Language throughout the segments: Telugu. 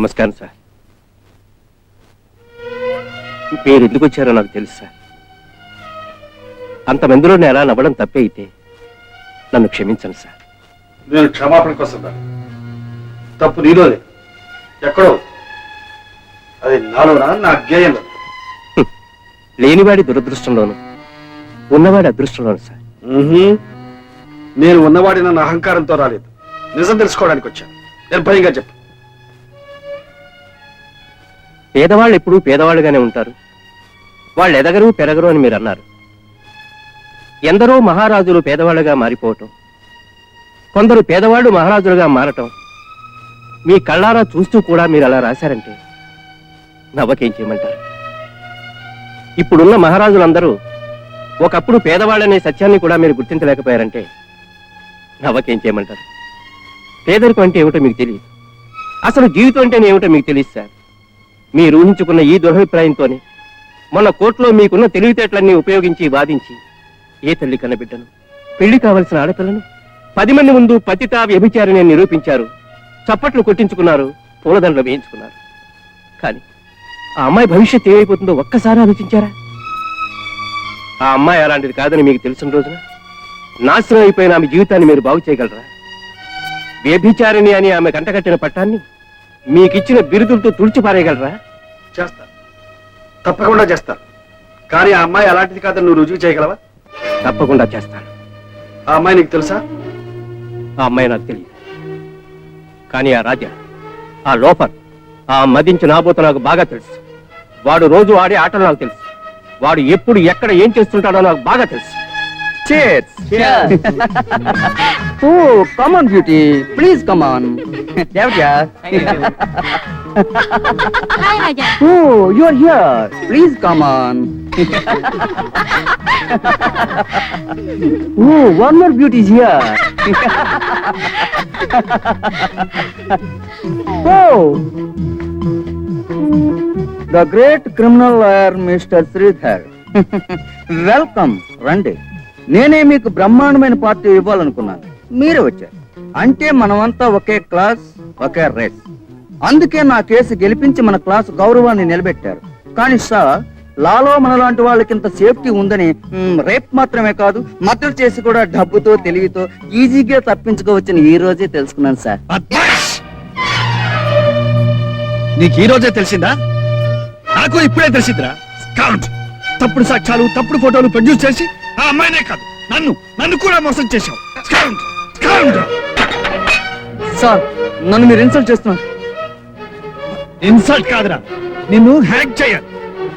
నమస్కారం సార్. మీరు ఎందుకు వచ్చారో నాకు తెలుసు సార్. అంతమందిలో నేను ఎలా నవ్వడం తప్పే అయితే నన్ను క్షమించండి సార్. నేను క్షమాపణ కోసం. తప్పు నీలోనే. ఎక్కడో. అది నాలోనా? నా గేయంలో లేనివాడి దురదృష్టంలోను ఉన్నవాడి అదృష్టంలోను సార్. నేను ఉన్నవాడి నన్ను అహంకారంతో రాలేదు. నిజం తెలుసుకోవడానికి వచ్చాను. నిర్భయంగా చెప్పు. పేదవాళ్ళు ఎప్పుడూ పేదవాళ్ళుగానే ఉంటారు. వాళ్ళు ఎదగరు పెరగరు అని మీరు అన్నారు. ఎందరో మహారాజులు పేదవాళ్ళుగా మారిపోవటం కొందరు పేదవాళ్ళు మహారాజులుగా మారటం మీ కళ్ళారా చూస్తూ కూడా మీరు అలా రాశారంటే నవ్వకేం చేయమంటారు? ఇప్పుడున్న మహారాజులందరూ ఒకప్పుడు పేదవాళ్ళనే సత్యాన్ని కూడా మీరు గుర్తించలేకపోయారంటే నవ్వకేం చేయమంటారు? పేదరికం అంటే ఏమిటో మీకు తెలియదు. అసలు జీవితం అంటే ఏమిటో మీకు తెలియదు సార్. మీరు ఊహించుకున్న ఈ దురభిప్రాయంతోనే మొన్న కోర్టులో మీకున్న తెలివితేటలన్నీ ఉపయోగించి వాదించి ఏ తల్లి కన్నబిడ్డను పెళ్ళి కావలసిన ఆడపిల్లను? పది మంది ముందు పతిత వ్యభిచారిని నిరూపించారు. చప్పట్లు కొట్టించుకున్నారు పూలదండలు వేయించుకున్నారు. కానీ ఆ అమ్మాయి భవిష్యత్ ఏమైపోతుందో ఒక్కసారి ఆలోచించారా? ఆ అమ్మాయి అలాంటిది కాదని మీకు తెలిసిన రోజున నాశనం అయిపోయిన ఆమె జీవితాన్ని మీరు బాగు చేయగలరా? వ్యభిచారిణి అని ఆమె కంటకట్టిన పట్టాన్ని మీకిచ్చిన బిరుదులతో తుడిచిపారేయగలరా చేస్తా. తప్పకుండా చేస్తా. కానీ ఆ అమ్మాయి అలాంటిది కాదని నువ్వు రుజువు చేయగలవా? తప్పకుండా చేస్తాను. ఆ అమ్మాయి నీకు తెలుసా? ఆ అమ్మాయి నాకు తెలియదు. కానీ ఆ రాజా ఆ లోపర్ ఆ మదించి నాబోత నాకు బాగా తెలుసు. వాడు రోజు ఆడే ఆటలు నాకు తెలుసు. వాడు ఎప్పుడు ఎక్కడ ఏం చేస్తుంటాడో నాకు బాగా తెలుసు. Cheers! Cheers! oh, come on, beauty. Please come on. Devja. Hi, Oh, you are here. Please come on. oh, one more beauty is here. oh! The great criminal uh, lawyer, Mr. Sridhar. Welcome, Randy. నేనే మీకు బ్రహ్మాండమైన పార్టీ ఇవ్వాలనుకున్నాను. మీరే వచ్చారు. అంటే మనమంతా ఒకే క్లాస్ ఒకే రేస్. అందుకే నా కేసు గెలిపించి మన క్లాస్ గౌరవాన్ని నిలబెట్టారు. కానీ సార్ లాలో మనలాంటి వాళ్ళకి ఇంత సేఫ్టీ ఉందని రేప్ మాత్రమే కాదు మద్దతు చేసి కూడా డబ్బుతో తెలివితో ఈజీగా తప్పించుకోవచ్చని ఈ రోజే తెలుసుకున్నాను సార్. నీకు ఈ రోజే తెలిసిందా? నాకు ఇప్పుడే తెలిసిందిరా. తప్పుడు సాక్ష్యాలు తప్పుడు ఫోటోలు ప్రొడ్యూస్ చేసి ఆ అమ్మాయినే కాదు నన్ను నన్ను కూడా మోసం చేశావు. సార్ నన్ను మీరు ఇన్సల్ట్ చేస్తున్నారు. ఇన్సల్ట్ కాదురా నిన్ను హ్యాక్ చేయాలి.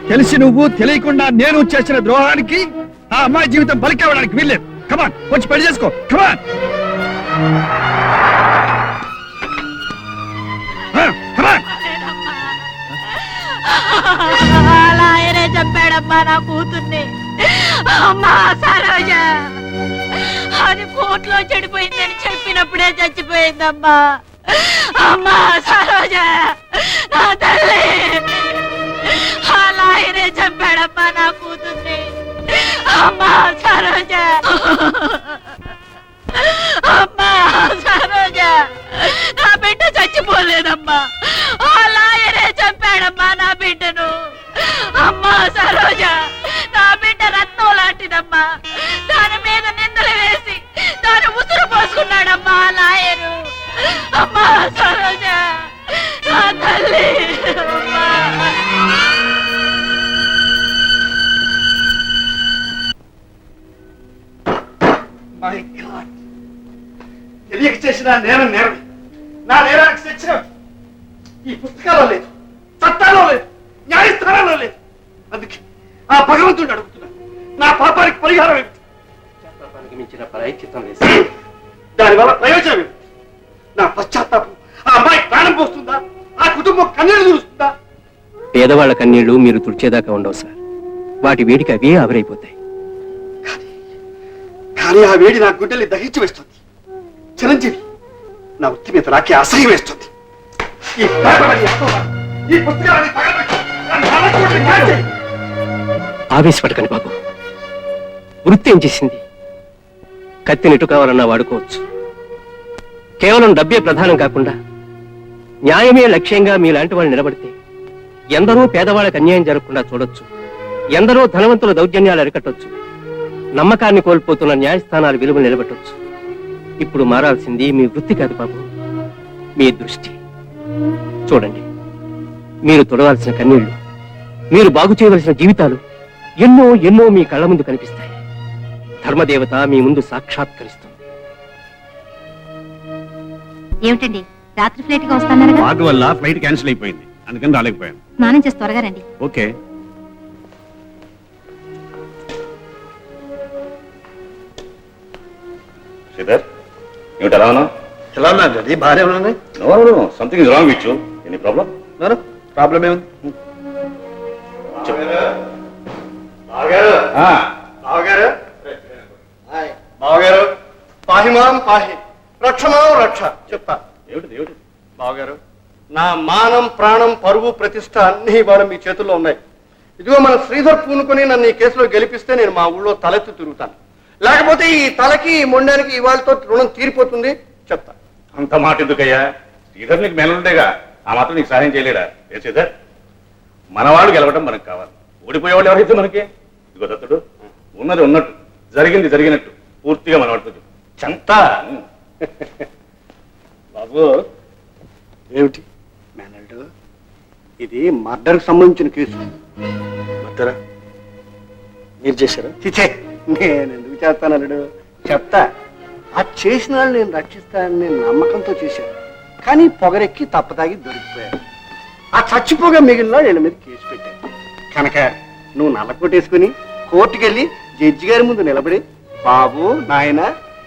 తెలిసి నువ్వు తెలియకుండా నేను చేసిన ద్రోహానికి ఆ అమ్మాయి జీవితం బలికవడానికి వీల్లేదు. కమాన్ వచ్చి పెళ్ళి చేసుకో. కమాన్ రోజా అది కోట్లో చెడిపోయిందని చెప్పినప్పుడే చచ్చిపోయిందమ్మా. అమ్మా సరోజ నా తల్లి. అలా ఆయనే చెప్పాడమ్మా నా కూతుర్ని. అమ్మా సరోజ. అమ్మా సరోజ. నా బిడ్డ చచ్చిపోలేదమ్మా. చేసిన నేరం నేరం. నా నేరానికి శిక్ష ఈ పుస్తకాల్లో లేదు చట్టాల్లో లేదు న్యాయస్థానాల్లో లేదు. అందుకే ఆ భగవంతుడిని అడుగుతున్నా నా పాపానికి పరిహారం ఏమిటి? పాపానికి మించిన ప్రాయశ్చిత్తం లేదు దానివల్ల ప్రయోజనం ఏమిటి? నా పశ్చాత్తాపం ఆ అమ్మాయి ప్రాణం పోస్తుందా? ఆ కుటుంబం కన్నీళ్ళు చూస్తుందా పేదవాళ్ళ కన్నీళ్ళు మీరు తుడిచేదాకా ఉండవు సార్. వాటి వేడికి అవే ఆవిరైపోతాయి. కానీ ఆ వేడి నా గుండెల్ని దహించి వేస్తుంది. చిరంజీవి నా వృత్తి మీద నాకే అసహ్యం వేస్తుంది. ఈ పేపర్లని అసహ్యం, ఈ పుస్తకాలని తగలబెట్టు, నన్ను నరకూడదు, కాల్చేయి. ఆవేశపడకండి బాబు. వృత్తి ఏం చేసింది? కత్తిని ఎటు కావాలన్నా వాడుకోవచ్చు. కేవలం డబ్బే ప్రధానం కాకుండా న్యాయమే లక్ష్యంగా మీలాంటి వాళ్ళు నిలబడితే ఎందరో పేదవాళ్ళకి అన్యాయం జరగకుండా చూడొచ్చు. ఎందరో ధనవంతుల దౌర్జన్యాలు అరికట్టొచ్చు. నమ్మకాన్ని కోల్పోతున్న న్యాయస్థానాల విలువ నిలబెట్టొచ్చు. ఇప్పుడు మారాల్సింది మీ వృత్తి కాదు బాబు. మీ దృష్టి. చూడండి. మీరు తొడవాల్సిన కన్నీళ్ళు మీరు బాగు చేయవలసిన జీవితాలు ఎన్నో ఎన్నో మీ కళ్ళ ముందు కనిపిస్తాయి. ధర్మదేవత మీ ముందు సాక్షాత్కరిస్తుంది. ఏమిటండి? రాత్రి ఫ్లైట్గా వస్తానన్నారుగా? వాటి వల్ల ఫ్లైట్ క్యాన్సిల్ అయిపోయింది. అందుకని రాలేకపోయాను. స్నానం చేసి త్వరగా రండి. ఓకే. శ్రీధర్? ఏమిటి ఎలా ఉన్నావు ఎలా ఉన్నా గది బాగానే ఉన్నాను no something is wrong with you any problem problem ఏముంది? బావగారు. బావగారు. పాహిమాం పాహి రక్షమాం రక్ష చెప్తా ఏమిటి ఏమిటి బావగారు నా మానం ప్రాణం పరువు ప్రతిష్ట అన్ని ఇవాళ మీ చేతుల్లో ఉన్నాయి. ఇదిగో మన శ్రీధర్ పూనుకొని నన్ను ఈ కేసులో గెలిపిస్తే నేను మా ఊళ్ళో తలెత్తి తిరుగుతాను. లేకపోతే ఈ తలకి ఈ మొండానికి ఇవాళతో రుణం తీరిపోతుంది? చెప్తా. అంత మాట ఎందుకయ్యా? శ్రీధర్ నీకు మేలుండేగా? ఆ మాత్రం నీకు సహాయం చేయలేడా? ఏ శ్రీధర్? మనవాడు గెలవడం మనకు కావాలి. ఓడిపోయేవాళ్ళు ఎవరైతే మనకి? ఇదిగో దత్తుడు ఉన్నది ఉన్నట్టు. జరిగింది జరిగినట్టు. పూర్తిగా మనవాడుతూ చెప్పు. చెంతా! బాబు ఏమిటి? మేనల్డ్ ఇది మర్డర్కి సంబంధించిన కేసు. మర్డరా? మీరు చేశారా? చిచే నేను ఎందుకు చేస్తాను అల్లుడు? చెప్తా. ఆ చేసిన వాళ్ళు నేను రక్షిస్తానని నేను నమ్మకంతో చేశాను. కానీ పొగరెక్కి తప్పదాగి దొరికిపోయాను. ఆ చచ్చిపోగా మిగిలిన వీళ్ళ మీద కేసు పెట్టాను. కనుక నువ్వు నల్లకొట్టేసుకుని కోర్టుకి వెళ్ళి జడ్జి గారి ముందు నిలబడి బాబు నాయన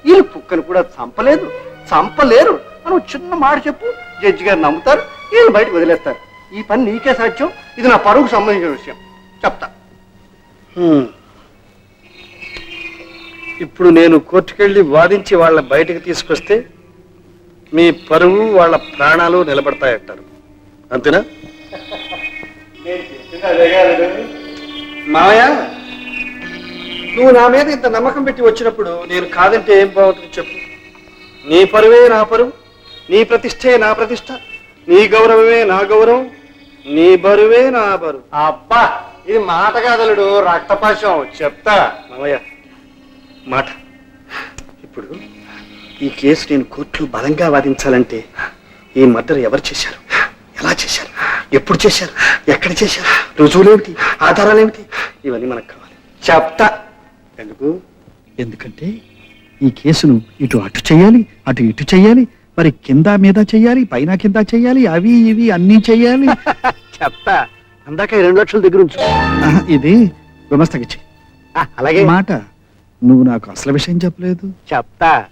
వీళ్ళు కుక్కను కూడా చంపలేదు చంపలేరు అని చిన్న మాట చెప్పు. జడ్జి గారు నమ్ముతారు వీళ్ళు బయటకు వదిలేస్తారు. ఈ పని నీకే సాధ్యం ఇది నా పరువుకు సంబంధించిన విషయం. చెప్తా. ఇప్పుడు నేను కోర్టుకెళ్ళి వాదించి వాళ్ళ బయటకు తీసుకొస్తే మీ పరువు వాళ్ళ ప్రాణాలు నిలబడతాయంటారు. అంతేనా? మావయ్య నువ్వు నా మీద ఇంత నమ్మకం పెట్టి వచ్చినప్పుడు నేను కాదంటే ఏం బాగుంటుంది చెప్పు. నీ పరువే నా పరువు నీ ప్రతిష్టే నా ప్రతిష్ట నీ గౌరవమే నా గౌరవం నీ బరువే నా బరువు. అబ్బా ఇది మాట కాదలుడు రక్తపాశం చెప్తా. మామయ్య మాట. ఇప్పుడు ఈ కేసు నేను కోర్టులో బలంగా వాదించాలంటే ఈ మర్డర్ ఎవరు చేశారు? ఎలా చేశారు? ఎప్పుడు చేశారు? ఎక్కడ చేశారు? రుజువులేమిటి? ఆధారాలేమిటి? ఇవన్నీ మనకు కావాలి. చెప్తా. ఎందుకు? ఎందుకంటే ఈ కేసును ఇటు అటు చేయాలి అటు ఇటు చేయాలి మరి కింద మీద చేయాలి పైన కింద చేయాలి అవి ఇవి అన్ని చేయాలి. చెప్తా. అందాక రెండు లక్షల దగ్గర ఉంచు. ఇది గుమస్తగిచ్చి అలాగే. మాట నువ్వు నాకు అసలు విషయం చెప్పలేదు? చెప్తా.